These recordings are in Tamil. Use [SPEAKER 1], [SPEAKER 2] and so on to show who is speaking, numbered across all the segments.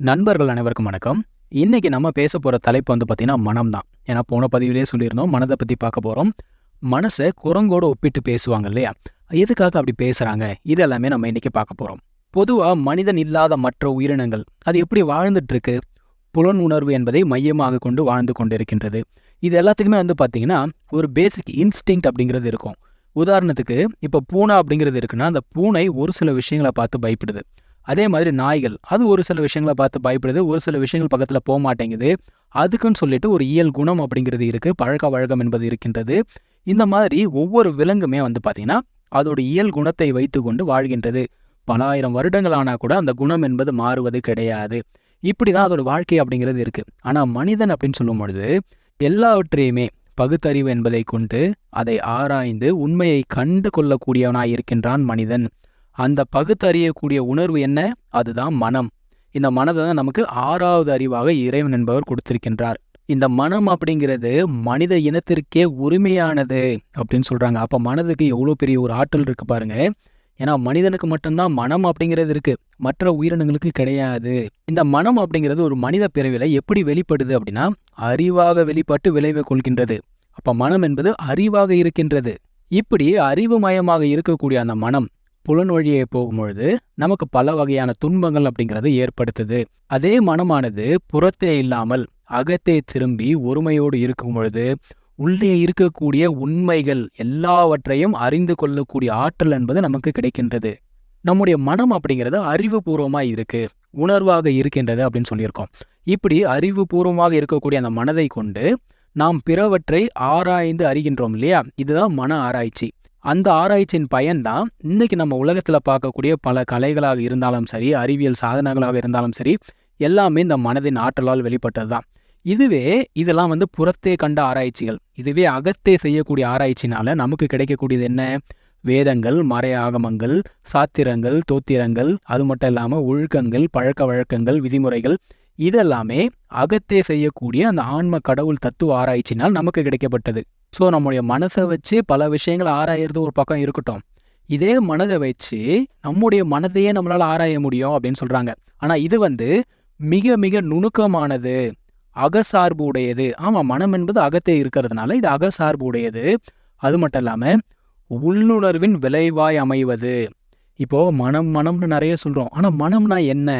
[SPEAKER 1] நண்பர்கள் அனைவருக்கும் வணக்கம். இன்னைக்கு நம்ம பேச போகிற தலைப்பு வந்து பார்த்திங்கன்னா மனம் தான் ஏன்னா போன பதிவிலே சொல்லியிருந்தோம் மனதை பற்றி பார்க்க போகிறோம் மனசை குரங்கோட ஒப்பிட்டு பேசுவாங்க இல்லையா? எதுக்காக அப்படி பேசுகிறாங்க இது எல்லாமே நம்ம இன்னைக்கு பார்க்க போகிறோம் பொதுவாக மனிதன் இல்லாத மற்ற உயிரினங்கள் அது எப்படி வாழ்ந்துட்டு இருக்கு புலன் உணர்வு என்பதை மையமாக கொண்டு வாழ்ந்து கொண்டிருக்கின்றது. இது எல்லாத்துக்குமே வந்து பார்த்திங்கன்னா ஒரு பேசிக் இன்ஸ்டிங் அப்படிங்கிறது இருக்கும். உதாரணத்துக்கு இப்போ பூனை அப்படிங்கிறது இருக்குன்னா அந்த பூனை ஒரு சில விஷயங்களை பார்த்து பயப்படுது. அதே மாதிரி நாய்கள். அது ஒரு சில விஷயங்களை பார்த்து பயப்படுது ஒரு சில விஷயங்கள் பக்கத்தில் போக மாட்டேங்குது. அதுக்குன்னு சொல்லிட்டு ஒரு இயல் குணம் அப்படிங்கிறது இருக்குது பழக்க வழக்கம் என்பது இருக்கின்றது. இந்த மாதிரி ஒவ்வொரு விலங்குமே வந்து பார்த்திங்கன்னா அதோட இயல் குணத்தை வைத்து கொண்டு வாழ்கின்றது. பல ஆயிரம் வருடங்கள் ஆனால் கூட அந்த குணம் என்பது மாறுவது கிடையாது. இப்படி தான் அதோட வாழ்க்கை அப்படிங்கிறது இருக்குது ஆனால் மனிதன் அப்படின்னு சொல்லும் பொழுது எல்லாவற்றையுமே பகுத்தறிவு என்பதை கொண்டு அதை ஆராய்ந்து உண்மையை கண்டு கொள்ளக்கூடியவனாய் இருக்கின்றான் மனிதன். அந்த பகுத்தறியக்கூடிய உணர்வு என்ன? அதுதான் மனம். இந்த மனதை தான் நமக்கு ஆறாவது அறிவாக இறைவன் என்பவர் கொடுத்திருக்கின்றார். இந்த மனம் அப்படிங்கிறது மனித இனத்திற்கே உரிமையானது அப்படின்னு சொல்றாங்க. அப்ப மனதுக்கு எவ்வளோ பெரிய ஒரு ஆற்றல் இருக்கு பாருங்க. ஏன்னா மனிதனுக்கு மட்டும்தான் மனம் அப்படிங்கிறது இருக்கு. மற்ற உயிரினங்களுக்கு கிடையாது. இந்த மனம் அப்படிங்கிறது ஒரு மனித பிறவியில் எப்படி வெளிப்படுது அப்படின்னா அறிவாக வெளிப்பட்டு விளைவை கொள்கின்றது. அப்ப மனம் என்பது அறிவாக இருக்கின்றது. இப்படி அறிவுமயமாக இருக்கக்கூடிய அந்த மனம் புலன் வழியே போகும்பொழுது நமக்கு பல வகையான துன்பங்கள் அப்படிங்கிறது ஏற்படுத்துது. அதே மனமானது புறத்தே இல்லாமல் அகத்தே திரும்பி ஒருமையோடு இருக்கும் பொழுது உள்ளே இருக்கக்கூடிய உண்மைகள் எல்லாவற்றையும் அறிந்து கொள்ளக்கூடிய ஆற்றல் என்பது நமக்கு கிடைக்கின்றது. நம்முடைய மனம் அப்படிங்கிறது அறிவுபூர்வமாக இருக்கு உணர்வாக இருக்கின்றது அப்படின்னு சொல்லியிருக்கோம். இப்படி அறிவுபூர்வமாக இருக்கக்கூடிய அந்த மனதை கொண்டு நாம் பிறவற்றை ஆராய்ந்து அறிகின்றோம் இல்லையா? இதுதான் மன ஆராய்ச்சி. அந்த ஆராய்ச்சியின் பயன்தான் இன்னைக்கு நம்ம உலகத்தில் பார்க்கக்கூடிய பல கலைகளாக இருந்தாலும் சரி அறிவியல் சாதனங்களாக இருந்தாலும் சரி எல்லாமே இந்த மனதின் ஆற்றலால் வெளிப்பட்டது தான். இதுவே இதெல்லாம் வந்து புறத்தே கண்ட ஆராய்ச்சிகள். இதுவே அகத்தே செய்யக்கூடிய ஆராய்ச்சினால நமக்கு கிடைக்கக்கூடியது என்ன? வேதங்கள் மறை ஆகமங்கள் சாத்திரங்கள் தோத்திரங்கள் அது மட்டும் இல்லாமல் ஒழுக்கங்கள் பழக்க வழக்கங்கள் விதிமுறைகள் இதெல்லாமே அகத்தே செய்யக்கூடிய அந்த ஆன்ம கடவுள் தத்துவ ஆராய்ச்சினால் நமக்கு கிடைக்கப்பட்டது. ஸோ நம்முடைய மனசை வச்சு பல விஷயங்களை ஆராயறது ஒரு பக்கம் இருக்கட்டும். இதே மனதை வச்சு நம்முடைய மனதையே நம்மளால ஆராய முடியும் அப்படின்னு சொல்றாங்க. ஆனா இது வந்து மிக மிக நுணுக்கமானது அகசார்பு உடையது ஆமா மனம் என்பது அகத்தே இருக்கிறதுனால இது அகசார்பு உடையது அது மட்டும் இல்லாம உள்ளுணர்வின் விளைவாய் அமைவது. இப்போ மனம் மனம்னு நிறைய சொல்றோம். ஆனா மனம்னா என்ன?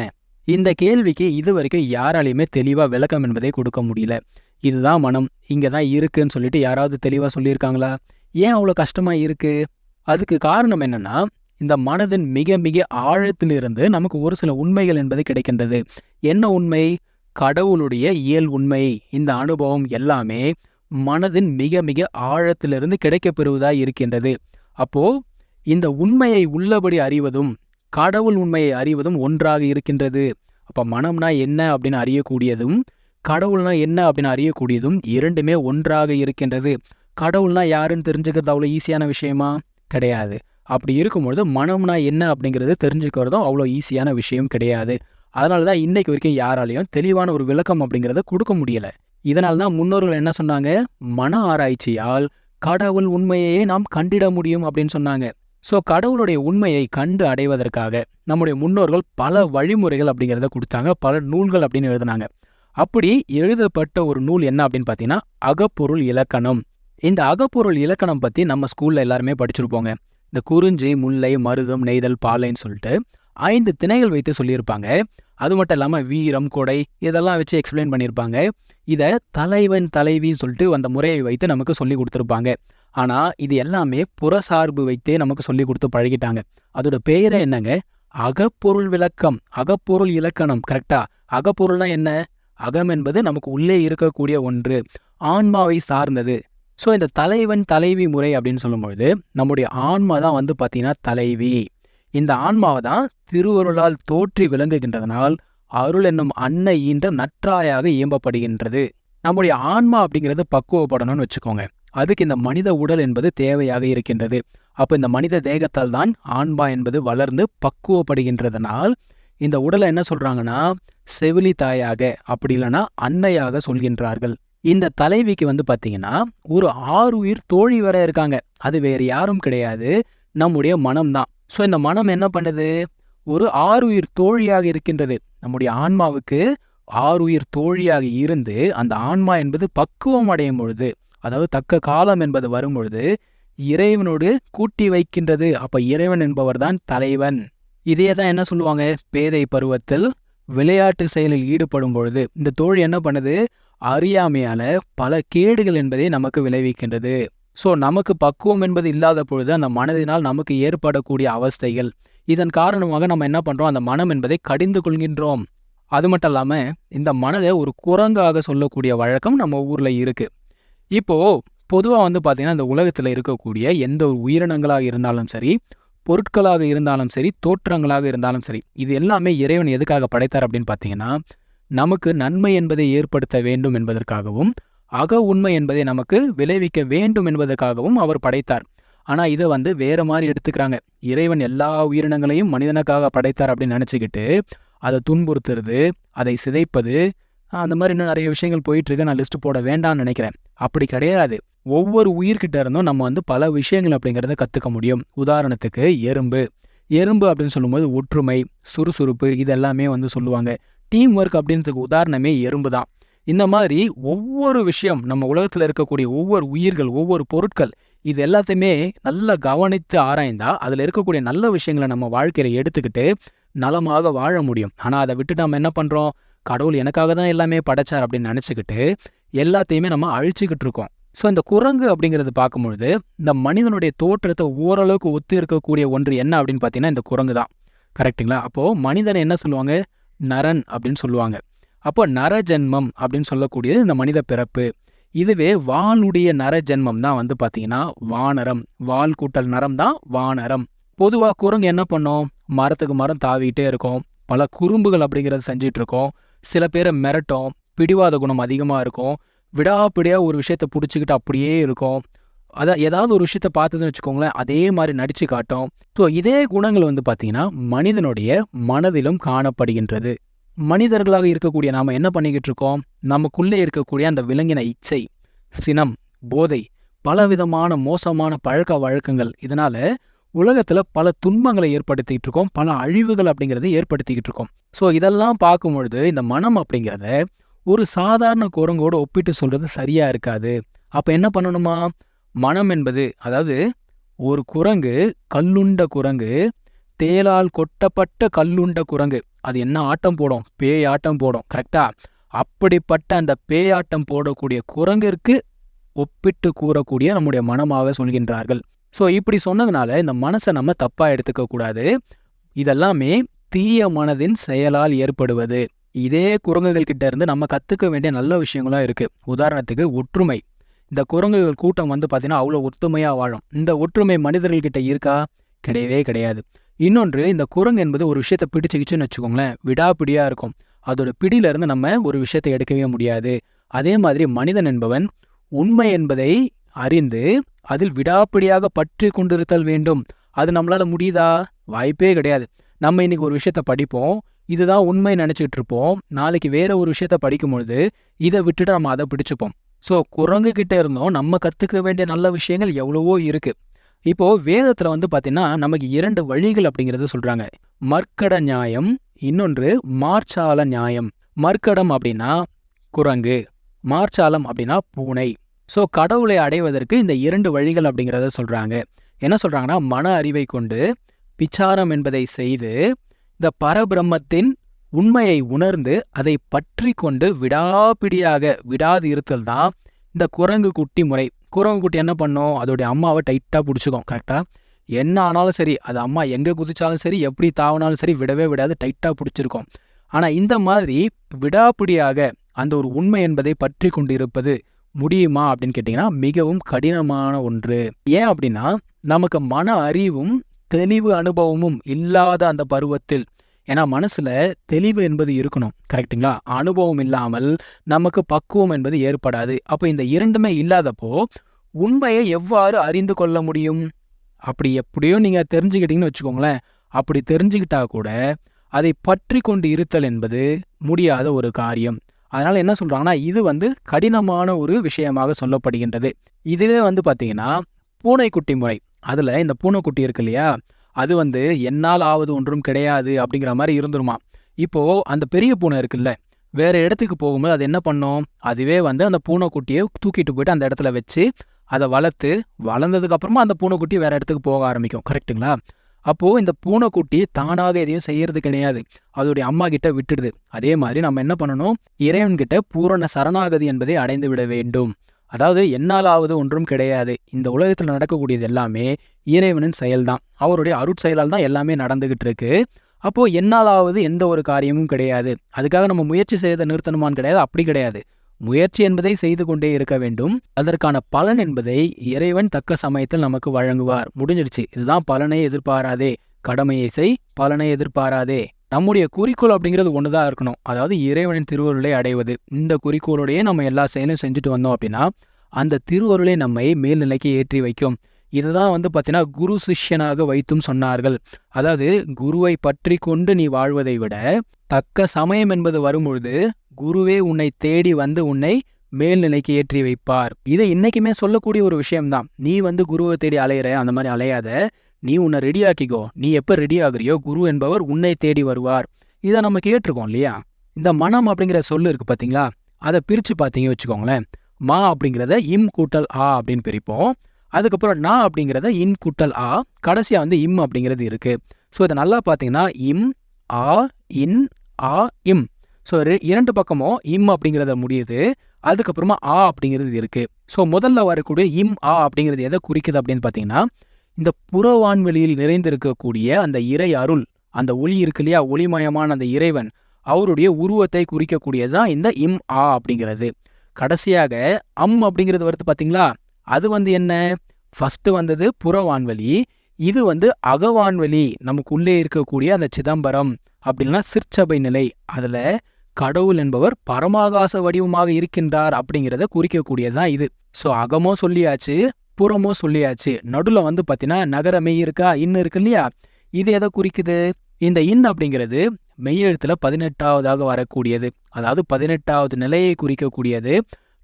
[SPEAKER 1] இந்த கேள்விக்கு இது வரைக்கும் யாராலையுமே தெளிவா விளக்கம் என்பதை கொடுக்க முடியல. இதுதான் மனம் இங்க தான் இருக்குன்னு சொல்லிட்டு யாராவது தெளிவா சொல்லியிருக்காங்களா? ஏன் அவ்வளோ கஷ்டமா இருக்கு? அதுக்கு காரணம் என்னன்னா இந்த மனதின் மிக மிக ஆழத்திலிருந்து நமக்கு ஒரு சில உண்மைகள் என்பது கிடைக்கின்றது. என்ன உண்மை? கடவுளுடைய இயல் உண்மை. இந்த அனுபவம் எல்லாமே மனதின் மிக மிக ஆழத்திலிருந்து கிடைக்கப்பெறுவதாக இருக்கின்றது. அப்போ இந்த உண்மையை உள்ளபடி அறிவதும் கடவுள் உண்மையை அறிவதும் ஒன்றாக இருக்கின்றது. அப்ப மனம்னா என்ன அப்படின்னு அறியக்கூடியதும் கடவுள்னா என்ன அப்படின்னு அறியக்கூடியதும் இரண்டுமே ஒன்றாக இருக்கின்றது. கடவுள்னா யாருன்னு தெரிஞ்சுக்கிறது அவ்வளோ ஈஸியான விஷயமா? கிடையாது. அப்படி இருக்கும்பொழுது மனம்னா என்ன அப்படிங்கிறது தெரிஞ்சுக்கிறதும் அவ்வளோ ஈஸியான விஷயம் கிடையாது. அதனால தான் இன்னைக்கு வரைக்கும் யாராலையும் தெளிவான ஒரு விளக்கம் அப்படிங்கிறத கொடுக்க முடியல. இதனால தான் முன்னோர்கள் என்ன சொன்னாங்க? மன ஆராய்ச்சியால் கடவுள் உண்மையையே நாம் கண்டிட முடியும் அப்படின்னு சொன்னாங்க. ஸோ கடவுளுடைய உண்மையை கண்டு அடைவதற்காக நம்முடைய முன்னோர்கள் பல வழிமுறைகள் அப்படிங்கிறத கொடுத்தாங்க. பல நூல்கள் அப்படின்னு எழுதினாங்க. அப்படி எழுதப்பட்ட ஒரு நூல் என்ன அப்படின்னு பார்த்தீங்கன்னா அகப்பொருள் இலக்கணம். இந்த அகப்பொருள் இலக்கணம் பற்றி நம்ம ஸ்கூலில் எல்லாருமே படிச்சிருப்போங்க. இந்த குறிஞ்சி முல்லை மருதம் நெய்தல் பாலைன்னு சொல்லிட்டு ஐந்து திணைகள் வைத்து சொல்லியிருப்பாங்க. அது மட்டும் இல்லாமல் வீரம் கொடை இதெல்லாம் வச்சு எக்ஸ்பிளைன் பண்ணியிருப்பாங்க. இதை தலைவன் தலைவின்னு சொல்லிட்டு அந்த முறையை வைத்து நமக்கு சொல்லி கொடுத்துருப்பாங்க. ஆனால் இது எல்லாமே புறசார்பு வைத்தே நமக்கு சொல்லி கொடுத்து பழகிட்டாங்க. அதோட பேரை என்னங்க? அகப்பொருள் விளக்கம். அகப்பொருள் இலக்கணம் கரெக்டா அகப்பொருள்னா என்ன? அகம் என்பது நமக்கு உள்ளே இருக்கக்கூடிய ஒன்று ஆன்மாவை சார்ந்தது. ஸோ இந்த தலைவன் தலைவி முறை அப்படின்னு சொல்லும்பொழுது நம்முடைய ஆன்மா தான் வந்து பார்த்திங்கன்னா தலைவி. இந்த ஆன்மாவை தான் திருவருளால் தோற்றி விளங்குகின்றதனால் அருள் என்னும் அன்னை ஈன்ற நற்றாயாக இயம்பப்படுகின்றது. நம்முடைய ஆன்மா அப்படிங்கிறது பக்குவப்படணும்னு வச்சுக்கோங்க. அதுக்கு இந்த மனித உடல் என்பது தேவையாக இருக்கின்றது. அப்போ இந்த மனித தேகத்தால் தான் ஆன்மா என்பது வளர்ந்து பக்குவப்படுகின்றதனால் இந்த உடலை என்ன சொல்றாங்கன்னா செவிலி தாயாக அப்படி இல்லைன்னா அன்னையாக சொல்கின்றார்கள். இந்த தலைவிக்கு வந்து பார்த்தீங்கன்னா ஒரு ஆறு உயிர் தோழி வர இருக்காங்க. அது வேறு யாரும் கிடையாது. நம்முடைய மனம்தான் ஸோ இந்த மனம் என்ன பண்ணுது? ஒரு ஆறு உயிர் தோழியாக இருக்கின்றது. நம்முடைய ஆன்மாவுக்கு ஆறுயிர் தோழியாக இருந்து அந்த ஆன்மா என்பது பக்குவம் அடையும் பொழுது அதாவது தக்க காலம் என்பது வரும் பொழுது இறைவனோடு கூட்டி வைக்கின்றது. அப்ப இறைவன் என்பவர் தான் தலைவன். இதே தான் என்ன சொல்லுவாங்க? பேதை பருவத்தில் விளையாட்டு செயலில் ஈடுபடும் பொழுது இந்த தோழி என்ன பண்ணுது? அறியாமையால பல கேடுகள் என்பதை நமக்கு விளைவிக்கின்றது. ஸோ நமக்கு பக்குவம் என்பது இல்லாத பொழுது அந்த மனதினால் நமக்கு ஏற்படக்கூடிய அவஸ்தைகள். இதன் காரணமாக நம்ம என்ன பண்றோம்? அந்த மனம் என்பதை கடிந்து கொள்கின்றோம். அது மட்டும் இல்லாம இந்த மனதை ஒரு குரங்காக சொல்லக்கூடிய வழக்கம் நம்ம ஊர்ல இருக்கு. இப்போ பொதுவாக வந்து பார்த்திங்கன்னா இந்த உலகத்தில் இருக்கக்கூடிய எந்த ஒரு உயிரினங்களாக இருந்தாலும் சரி பொருட்களாக இருந்தாலும் சரி தோற்றங்களாக இருந்தாலும் சரி இது எல்லாமே இறைவன் எதுக்காக படைத்தார் அப்படின்னு பார்த்தீங்கன்னா நமக்கு நன்மை என்பதை ஏற்படுத்த வேண்டும் என்பதற்காகவும் அக உண்மை என்பதை நமக்கு விளைவிக்க வேண்டும் என்பதற்காகவும் அவர் படைத்தார். ஆனால் இதை வந்து வேற மாதிரி எடுத்துக்கிறாங்க. இறைவன் எல்லா உயிரினங்களையும் மனிதனுக்காக படைத்தார் அப்படின்னு நினச்சிக்கிட்டு அதை துன்புறுத்துறது அதை சிதைப்பது அந்த மாதிரி இன்னும் நிறைய விஷயங்கள் போயிட்டுருக்கு நான் லிஸ்ட் போட வேண்டாம்னு நினைக்கிறேன். அப்படி கிடையாது. ஒவ்வொரு உயிர்கிட்ட இருந்தும் நம்ம வந்து பல விஷயங்கள் அப்படிங்கிறத கற்றுக்க முடியும். உதாரணத்துக்கு எறும்பு. எறும்பு அப்படின்னு சொல்லும்போது ஒற்றுமை சுறுசுறுப்பு இதெல்லாமே வந்து சொல்லுவாங்க. டீம் ஒர்க் அப்படின்றதுக்கு உதாரணமே எறும்பு தான். இந்த மாதிரி ஒவ்வொரு விஷயம் நம்ம உலகத்தில் இருக்கக்கூடிய ஒவ்வொரு உயிர்கள் ஒவ்வொரு பொருட்கள் இது எல்லாத்தையுமே நல்லா கவனித்து ஆராய்ந்தா அதில் இருக்கக்கூடிய நல்ல விஷயங்களை நம்ம வாழ்க்கையில் எடுத்துக்கிட்டு நலமாக வாழ முடியும். ஆனால் அதை விட்டு நம்ம என்ன பண்ணுறோம் கடவுள் எனக்காக தான் எல்லாமே படைச்சார் அப்படின்னு நினச்சிக்கிட்டு எல்லாத்தையுமே நம்ம அழிச்சிக்கிட்டு இருக்கோம். ஸோ இந்த குரங்கு அப்படிங்கிறது பார்க்கும்பொழுது இந்த மனிதனுடைய தோற்றத்தை ஓரளவுக்கு ஒத்து இருக்கக்கூடிய ஒன்று என்ன அப்படின்னு பார்த்தீங்கன்னா இந்த குரங்கு தான். கரெக்டுங்களா அப்போது மனிதனை என்ன சொல்லுவாங்க? நரன் அப்படின்னு சொல்லுவாங்க. அப்போ நரஜென்மம் அப்படின்னு சொல்லக்கூடியது இந்த மனித பிறப்பு. இதுவே வானுடைய நரஜென்மம் தான் வந்து பார்த்தீங்கன்னா வானரம். வால் கூட்டல் நரம் தான் வானரம். பொதுவாக குரங்கு என்ன பண்ணோம்? மரத்துக்கு மரம் தாவிக்கிட்டே இருக்கும். பல குறும்புகள் அப்படிங்கிறத செஞ்சிட்டு இருக்கோம். சில பேரை மிரட்டும். பிடிவாத குணம் அதிகமாக இருக்கும். விடாப்பிடியாக ஒரு விஷயத்த பிடிச்சிக்கிட்டு அப்படியே இருக்கும். அதான் ஏதாவது ஒரு விஷயத்த பார்த்ததுன்னு வச்சுக்கோங்களேன் அதே மாதிரி நடிச்சு காட்டும். ஸோ இதே குணங்கள் வந்து பார்த்திங்கன்னா மனிதனுடைய மனதிலும் காணப்படுகின்றது. மனிதர்களாக இருக்கக்கூடிய நாம் என்ன பண்ணிக்கிட்டு இருக்கோம்? நமக்குள்ளே இருக்கக்கூடிய அந்த விலங்கின இச்சை சினம் போதை பலவிதமான மோசமான பழக்க வழக்கங்கள் இதனால உலகத்துல பல துன்பங்களை ஏற்படுத்திட்டு இருக்கோம். பல அழிவுகள் அப்படிங்கிறத ஏற்படுத்திக்கிட்டு இருக்கோம். ஸோ இதெல்லாம் பார்க்கும் பொழுது இந்த மனம் அப்படிங்கிறத ஒரு சாதாரண குரங்கோடு ஒப்பிட்டு சொல்றது சரியா இருக்காது. அப்ப என்ன பண்ணணுமா? மனம் என்பது அதாவது ஒரு குரங்கு கல்லுண்ட குரங்கு தேலால் கொட்டப்பட்ட கல்லுண்ட குரங்கு. அது என்ன ஆட்டம் போடும்? பேய் ஆட்டம் போடும் கரெக்டா அப்படிப்பட்ட அந்த பேயாட்டம் போடக்கூடிய குரங்கிற்கு ஒப்பிட்டு கூறக்கூடிய நம்முடைய மனமாக சொல்கின்றார்கள். ஸோ இப்படி சொன்னதுனால இந்த மனசை நம்ம தப்பா எடுத்துக்கக்கூடாது. இதெல்லாமே தீய மனதின் செயலால் ஏற்படுவது. இதே குரங்குகள் கிட்ட இருந்து நம்ம கத்துக்க வேண்டிய நல்ல விஷயங்களும் இருக்கு. உதாரணத்துக்கு ஒற்றுமை. இந்த குரங்குகள் கூட்டம் வந்து பார்த்தீங்கன்னா அவ்வளோ ஒற்றுமையாக வாழும். இந்த ஒற்றுமை மனிதர்கள்கிட்ட இருக்கா? கிடையவே கிடையாது. இன்னொன்று இந்த குரங்கு என்பது ஒரு விஷயத்தை பிடிச்சிக்கிச்சுன்னு வச்சுக்கோங்களேன். விடாப்பிடியாக இருக்கும். அதோட பிடியில இருந்து நம்ம ஒரு விஷயத்தை எடுக்கவே முடியாது. அதே மாதிரி மனிதன் என்பவன் உண்மை என்பதை அறிந்து அதில் விடாப்பிடியாக பற்றி கொண்டிருத்தல் வேண்டும். அது நம்மளால முடியுதா? வாய்ப்பே கிடையாது. நம்ம இன்னைக்கு ஒரு விஷயத்த படிப்போம். இதுதான் உண்மை நினைச்சிட்டு இருப்போம். நாளைக்கு வேற ஒரு விஷயத்த படிக்கும்பொழுது இதை விட்டுட்டு நம்ம அதை பிடிச்சுப்போம். ஸோ குரங்குகிட்ட இருந்தோம். நம்ம கத்துக்க வேண்டிய நல்ல விஷயங்கள் எவ்வளவோ இருக்கு. இப்போ வேதத்துல வந்து பாத்தீங்கன்னா நமக்கு இரண்டு வழிகள் அப்படிங்கறத சொல்றாங்க. மர்க்கட நியாயம் இன்னொன்று மார்ச்சால நியாயம். மர்க்கடம் அப்படின்னா குரங்கு மார்ச்சாலம் அப்படின்னா பூனை. ஸோ கடவுளை அடைவதற்கு இந்த இரண்டு வழிகள் அப்படிங்கிறத சொல்றாங்க. என்ன சொல்றாங்கன்னா மன அறிவை கொண்டு பிச்சாரம் என்பதை செய்து இந்த பரபிரம்மத்தின் உண்மையை உணர்ந்து அதை பற்றி கொண்டு விடாப்பிடியாக விடாது இருத்தல் தான் இந்த குரங்கு குட்டி முறை. குரங்கு குட்டி என்ன பண்ணும்? அதோடைய அம்மாவை டைட்டாக பிடிச்சிக்கும் கரெக்டாக என்ன ஆனாலும் சரி அது அம்மா எங்கே குதிச்சாலும் சரி எப்படி தாவினாலும் சரி விடவே விடாது டைட்டாக பிடிச்சிருக்கோம். ஆனால் இந்த மாதிரி விடாப்பிடியாக அந்த ஒரு உண்மை என்பதை பற்றி கொண்டு இருப்பது முடியுமா அப்படின்னு கேட்டிங்கன்னா மிகவும் கடினமான ஒன்று. ஏன் அப்படின்னா நமக்கு மன அறிவும் தெளிவு அனுபவமும் இல்லாத அந்த பருவத்தில். ஏன்னா மனசுல தெளிவு என்பது இருக்கணும். கரெக்ட்டுங்களா? அனுபவம் இல்லாமல் நமக்கு பக்குவம் என்பது ஏற்படாது. அப்போ இந்த இரண்டுமே இல்லாதப்போ உண்மையை எவ்வாறு அறிந்து கொள்ள முடியும்? அப்படி எப்படியோ நீங்க தெரிஞ்சுக்கிட்டீங்கன்னு வச்சுக்கோங்களேன். அப்படி தெரிஞ்சுக்கிட்டா கூட அதை பற்றி கொண்டு இருத்தல் என்பது முடியாத ஒரு காரியம். அதனால என்ன சொல்றாங்கன்னா இது வந்து கடினமான ஒரு விஷயமாக சொல்லப்படுகின்றது. இதுவே வந்து பாத்தீங்கன்னா பூனைக்குட்டி முறை. அதுல இந்த பூனைக்குட்டி இருக்கு இல்லையா அது வந்து என்னால் ஆவது ஒன்றும் கிடையாது அப்படிங்கிற மாதிரி இருந்துருமா? இப்போ அந்த பெரிய பூனை இருக்குல்ல வேற இடத்துக்கு போகும்போது அது என்ன பண்ணும்? அதுவே வந்து அந்த பூனைக்குட்டியை தூக்கிட்டு போயிட்டு அந்த இடத்துல வச்சு அதை வளர்த்து வளர்ந்ததுக்கு அப்புறமா அந்த பூனைக்குட்டி வேற இடத்துக்கு போக ஆரம்பிக்கும். கரெக்ட்டுங்களா அப்போ இந்த பூனைக்குட்டி தானாக எதையும் செய்யறது கிடையாது. அதோடைய அம்மா கிட்ட விட்டுடுது. அதே மாதிரி நம்ம என்ன பண்ணணும்? இறைவன்கிட்ட பூரண சரணாகதி என்பதை அடைந்து விட வேண்டும். அதாவது என்னால் ஆவது ஒன்றும் கிடையாது. இந்த உலகத்தில் நடக்கக்கூடியது எல்லாமே இறைவனின் செயல்தான். அவருடைய அருட்செயலால் தான் எல்லாமே நடந்துகிட்டு இருக்கு. அப்போ என்னாலாவது எந்த ஒரு காரியமும் கிடையாது. அதுக்காக நம்ம முயற்சி செய்த நிறுத்தணுமான்னு கிடையாது. அப்படி கிடையாது. முயற்சி என்பதை செய்து கொண்டே இருக்க வேண்டும். அதற்கான பலன் என்பதை இறைவன் தக்க சமயத்தில் நமக்கு வழங்குவார். முடிஞ்சிருச்சு இதுதான் பலனை எதிர்பாராதே. கடமையை செய் பலனை எதிர்பாராதே. நம்முடைய குறிக்கோள் அப்படிங்கிறது ஒன்று தான் இருக்கணும். அதாவது இறைவனின் திருவருளை அடைவது. இந்த குறிக்கோளோடையே நம்ம எல்லா செயலும் செஞ்சுட்டு வந்தோம் அப்படின்னா அந்த திருவருளை நம்மை மேல்நிலைக்கு ஏற்றி வைக்கும். இதுதான் வந்து பார்த்தீங்கன்னா குரு சிஷ்யனாக வைத்தும் சொன்னார்கள். அதாவது குருவை பற்றி கொண்டு நீ வாழ்வதை விட தக்க சமயம் என்பது வரும்பொழுது குருவே உன்னை தேடி வந்து உன்னை மேல்நிலைக்கு ஏற்றி வைப்பார். இதை இன்னைக்குமே சொல்லக்கூடிய ஒரு விஷயம்தான். நீ வந்து குருவை தேடி அலையிற அந்த மாதிரி அலையாத நீ உன்னை ரெடி ஆக்கிக்கோ. நீ எப்போ ரெடி ஆகுறியோ குரு என்பவர் உன்னை தேடி வருவார். இதை நம்ம கேட்டிருக்கோம் இல்லையா? இந்த மனம் அப்படிங்கிற சொல்லு இருக்கு பார்த்தீங்களா அதை பிரித்து பார்த்தீங்க வச்சுக்கோங்களேன். மா அப்படிங்கிறத இம் கூட்டல் ஆ அப்படின்னு பிரிப்போம். அதுக்கப்புறம் நா அப்படிங்கிறத இன் கூட்டல் ஆ கடைசியாக வந்து இம் அப்படிங்கிறது இருக்கு. ஸோ இதை நல்லா பார்த்தீங்கன்னா இம் ஆ இன் ஆ இம். ஸோ இரண்டு பக்கமும் இம் அப்படிங்கிறத முடியுது. அதுக்கப்புறமா ஆ அப்படிங்கிறது இருக்கு. ஸோ முதல்ல வரக்கூடிய இம் ஆ அப்படிங்கிறது எதை குறிக்குது அப்படின்னு பார்த்தீங்கன்னா இந்த புறவான்வெளியில் நிறைந்திருக்கக்கூடிய அந்த இறை அருள் அந்த ஒளி இருக்கு இல்லையா? ஒளிமயமான அந்த இறைவன் அவருடைய உருவத்தை குறிக்கக்கூடியது தான் இந்த இம் ஆ அப்படிங்கிறது. கடைசியாக அம் அப்படிங்கிறது வருது பார்த்தீங்களா அது வந்து என்ன? ஃபஸ்ட்டு வந்தது புறவான்வெளி இது வந்து அகவான்வெளி நமக்குள்ளே இருக்கக்கூடிய அந்த சிதம்பரம் அப்படின்னா சிற்சபை நிலை. அதுல கடவுள் என்பவர் பரமாகாச வடிவமாக இருக்கின்றார் அப்படிங்கிறத குறிக்கக்கூடியதான் இது. ஸோ அகமோ சொல்லியாச்சு புறமோ சொல்லியாச்சு. நடுவில் வந்து பார்த்தீங்கன்னா நகரமே இருக்கா இன்னு இருக்கு இல்லையா? இது எதை குறிக்குது? இந்த இன் அப்படிங்கிறது மெய்யெழுத்துல பதினெட்டாவதாக வரக்கூடியது. அதாவது பதினெட்டாவது நிலையை குறிக்கக்கூடியது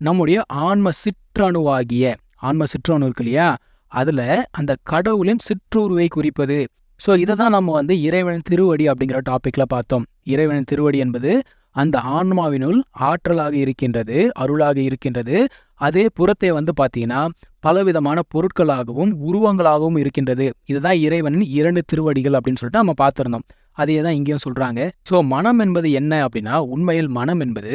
[SPEAKER 1] நம்முடைய ஆன்ம சிற்றணுவாகிய ஆன்ம சிற்றணு இருக்கு இல்லையா? அதுல அந்த கடவுளின் சிற்றுருவை குறிப்பது. ஸோ இதை தான் நம்ம வந்து இறைவன் திருவடி அப்படிங்கிற டாபிக்ல பார்த்தோம். இறைவன் திருவடி என்பது அந்த ஆன்மாவினுள் ஆற்றலாக இருக்கின்றது அருளாக இருக்கின்றது. அதே புறத்தை வந்து பார்த்தீங்கன்னா பலவிதமான பொருட்களாகவும் உருவங்களாகவும் இருக்கின்றது. இதுதான் இறைவனின் இரண்டு திருவடிகள் அப்படின்னு சொல்லிட்டு நம்ம பார்த்துருந்தோம். அதையே தான் இங்கேயும் சொல்றாங்க. ஸோ மனம் என்பது என்ன அப்படின்னா உண்மையில் மனம் என்பது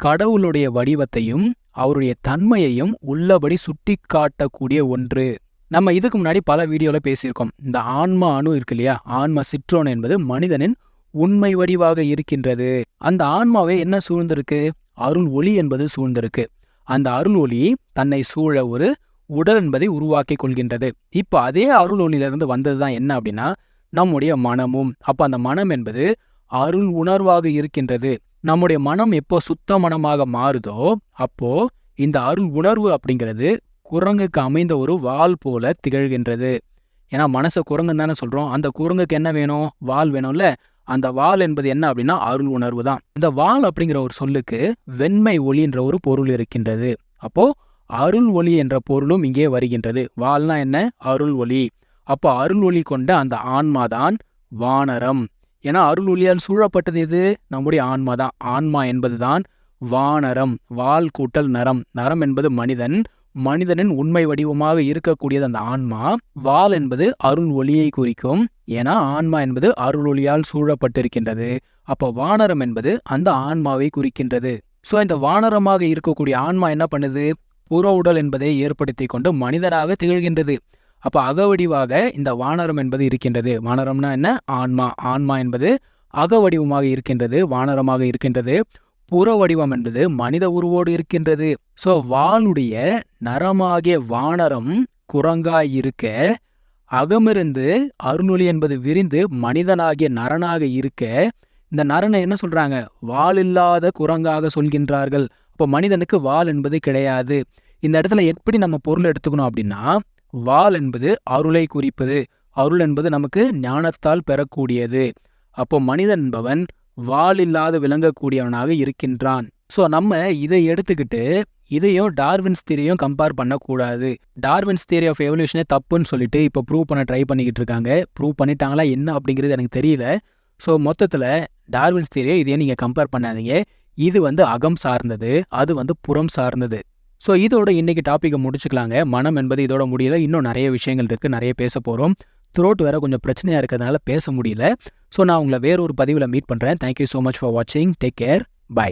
[SPEAKER 1] கடவுளுடைய வடிவத்தையும் அவருடைய தன்மையையும் உள்ளபடி சுட்டி காட்டக்கூடிய ஒன்று. நம்ம இதுக்கு முன்னாடி பல வீடியோவில் பேசியிருக்கோம். இந்த ஆன்மா அணு இருக்கு இல்லையா? ஆன்மா சிற்றோன் என்பது மனிதனின் உண்மை வடிவாக இருக்கின்றது. அந்த ஆன்மாவை என்ன சூழ்ந்திருக்கு? அருள் ஒளி என்பது சூழ்ந்திருக்கு. அந்த அருள் ஒளி தன்னை சூழ ஒரு உடல் என்பதை உருவாக்கி கொள்கின்றது. இப்போ அதே அருள் ஒளியிலிருந்து வந்ததுதான் என்ன அப்படின்னா நம்முடைய மனமும். அப்ப அந்த மனம் என்பது அருள் உணர்வாக இருக்கின்றது. நம்முடைய மனம் எப்போ சுத்த மனமாக மாறுதோ அப்போ இந்த அருள் உணர்வு அப்படிங்கிறது குரங்குக்கு அமைந்த ஒரு வால் போல திகழ்கின்றது. ஏன்னா மனசை குரங்குன்னு தானே சொல்றோம். அந்த குரங்குக்கு என்ன வேணும்? வால் வேணும்ல. அந்த வால் என்பது என்ன அப்படின்னா அருள் உணர்வு தான். இந்த வால் அப்படிங்கிற ஒரு சொல்லுக்கு வெண்மை ஒளி என்ற ஒரு பொருள் இருக்கின்றது. அப்போ அருள் ஒளி என்ற பொருளும் இங்கே வருகின்றது. வால்னா என்ன? அருள் ஒளி. அப்போ அருள் ஒளி கொண்ட அந்த ஆன்மாதான் வானரம். ஏன்னா அருள் ஒளியால் சூழப்பட்டது எது? நம்முடைய ஆன்மா தான். ஆன்மா என்பதுதான் வானரம். வால் கூட்டல் நரம். நரம் என்பது மனிதன். மனிதனின் உண்மை வடிவமாக இருக்கக்கூடியது அந்த ஆன்மா. வால் என்பது அருள் ஒளியை குறிக்கும். ஏன்னா ஆன்மா என்பது அருளொளியால் சூழப்பட்டிருக்கின்றது. அப்போ வானரம் என்பது அந்த ஆன்மாவை குறிக்கின்றது. சோ இந்த வானரமாக இருக்கக்கூடிய ஆன்மா என்ன பண்ணுது? புற உடல் என்பதை ஏற்படுத்தி கொண்டு மனிதனாக திகழ்கின்றது. அப்ப அகவடிவாக இந்த வானரம் என்பது இருக்கின்றது. வானரம்னா என்ன? ஆன்மா. ஆன்மா என்பது அகவடிவமாக இருக்கின்றது வானரமாக இருக்கின்றது. புற வடிவம் என்பது மனித உருவோடு இருக்கின்றது. சோ வாளுடைய நரமாகிய வானரம் குரங்காய் இருக்க அகமிருந்து அருணொளி என்பது விரிந்து மனிதனாகிய நரனாக இருக்க இந்த நரனை என்ன சொல்றாங்க? வால் இல்லாத குரங்காக சொல்கின்றார்கள். அப்போ மனிதனுக்கு வால் என்பது கிடையாது. இந்த இடத்துல எப்படி நம்ம பொருள் எடுத்துக்கணும் அப்படின்னா வால் என்பது அருளை குறிப்பது. அருள் என்பது நமக்கு ஞானத்தால் பெறக்கூடியது. அப்போ மனிதன் என்பவன் வால் இல்லாது விளங்கக்கூடியவனாக இருக்கின்றான். ஸோ நம்ம இதை எடுத்துக்கிட்டு இதையும் டார்வின்ஸ் தியரியும் கம்பேர் பண்ணக்கூடாது. டார்வின்ஸ் தியரி ஆஃப் எவல்யூஷனே தப்புன்னு சொல்லிட்டு இப்போ ப்ரூவ் பண்ண ட்ரை பண்ணிக்கிட்டு இருக்காங்க. ப்ரூவ் பண்ணிட்டாங்களா என்ன அப்படிங்கிறது எனக்கு தெரியல. ஸோ மொத்தத்தில் டார்வின்ஸ் தியரியை இதையும் நீங்கள் கம்பேர் பண்ணாதீங்க. இது வந்து அகம் சார்ந்தது அது வந்து புறம் சார்ந்தது. ஸோ இதோட இன்னைக்கு டாப்பிக்கை முடிச்சுக்கலாங்க. மனம் என்பது இதோட முடியல. இன்னும் நிறைய விஷயங்கள் இருக்குது நிறைய பேச போகிறோம் த்ரோட் வேற கொஞ்சம் பிரச்சனையாக இருக்கிறதுனால பேச முடியல. ஸோ நான் உங்களை வேற ஒரு பதிவில் மீட் பண்ணுறேன் thank you so much for வாட்சிங் டேக் கேர் பை